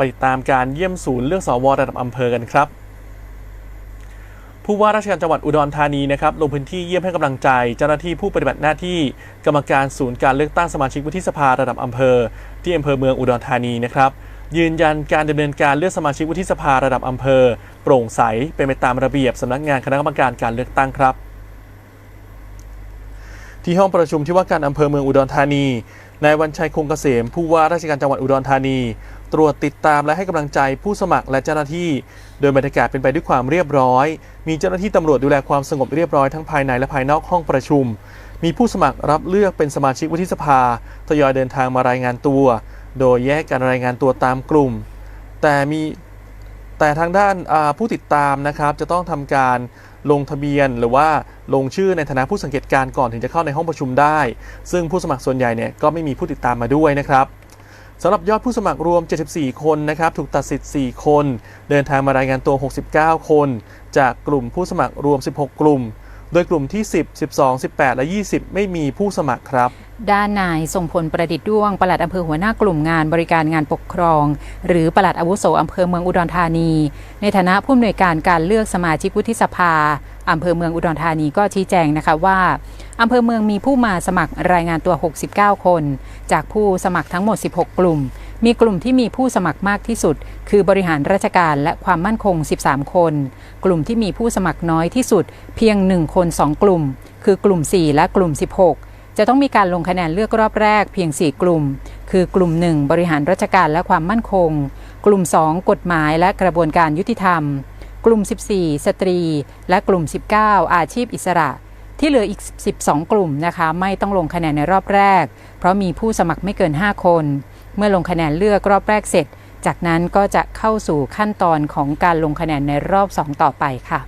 ไปตามการเยี่ยมศูนย์เลือกสวระดับอำเภอกันครับ ผู้ว่าราชการจังหวัดอุดรธานีนะครับลงพื้นที่เยี่ยมให้กำลังใจ เจ้าหน้าที่ผู้ปฏิบัติหน้าที่กรรมการศูนย์การเลือกตั้งสมาชิกวุฒิสภาระดับอำเภอ ที่อำเภอเมืองอุดรธานีนะครับยืนยันการดำเนินการเลือกสมาชิกวุฒิสภาระดับอำเภอ โปร่งใสเป็นไปตามระเบียบสำนักงานคณะกรรมการการเลือกตั้งครับ ที่ห้องประชุมที่ว่าการอำเภอเมืองอุดรธานี นายวันชัยคงเกษม ผู้ว่าราชการจังหวัดอุดรธานี ตรวจติดตามและให้กำลังใจผู้สมัครและเจ้าหน้าที่ โดยบรรยากาศเป็นไปด้วยความเรียบร้อย มีเจ้าหน้าที่ตำรวจดูแลความสงบเรียบร้อยทั้งภายในและภายนอกห้องประชุม มีผู้สมัครรับเลือกเป็นสมาชิกวุฒิสภาทยอยเดินทางมารายงานตัว โดยแยกการรายงานตัวตามกลุ่ม แต่มี แต่ทางด้านผู้ติดตามนะครับจะต้องทำการลงทะเบียนหรือว่าลงชื่อในฐานะผู้สังเกตการณ์ก่อนถึงจะเข้าในห้องประชุมได้ ซึ่งผู้สมัครส่วนใหญ่เนี่ยก็ไม่มีผู้ติดตามมาด้วยนะครับสำหรับยอดผู้สมัครรวม 74 คนนะครับถูกตัดสิทธิ์ 4 คน เดินทางมารายงานตัว 69 คน จากกลุ่มผู้สมัครรวม 16 กลุ่ม โดยกลุ่มที่ 10 12 18 และ 20 ไม่มีผู้สมัครครับ ด้านนายทรงพลประดิษฐ์ด้วงปลัดอำเภอหัวหน้ากลุ่มงานบริการงานปกครอง หรือปลัดอาวุโสอำเภอเมืองอุดรธานี ในฐานะผู้อำนวยการการเลือกสมาชิกวุฒิสภาอำเภอเมืองอุดรธานีก็ชี้แจงนะคะว่าอำเภอเมืองมีผู้มาสมัครรายงานตัว 69 คน จากผู้สมัครทั้งหมด 16 กลุ่ม มีกลุ่มที่มีผู้สมัครมากที่สุด คือบริหารราชการและความมั่นคง 13 คน กลุ่มที่มีผู้สมัครน้อยที่สุด เพียง 1 คน 2 กลุ่ม คือกลุ่ม 4 และกลุ่ม 16 จะต้องมีการลงคะแนนเลือกรอบแรกเพียง 4 กลุ่ม คือกลุ่ม 1 บริหารราชการและความมั่นคง กลุ่ม 2 กฎหมายและกระบวนการยุติธรรม กลุ่ม 14 สตรี และกลุ่ม 19 อาชีพอิสระ ที่เหลืออีก 12 กลุ่มนะคะไม่ต้องลงคะแนนในรอบแรก เพราะมีผู้สมัครไม่เกิน 5 คน เมื่อลงคะแนนเลือกรอบแรกเสร็จ จากนั้นก็จะเข้าสู่ขั้นตอนของการลงคะแนนในรอบ 2 ต่อไปค่ะ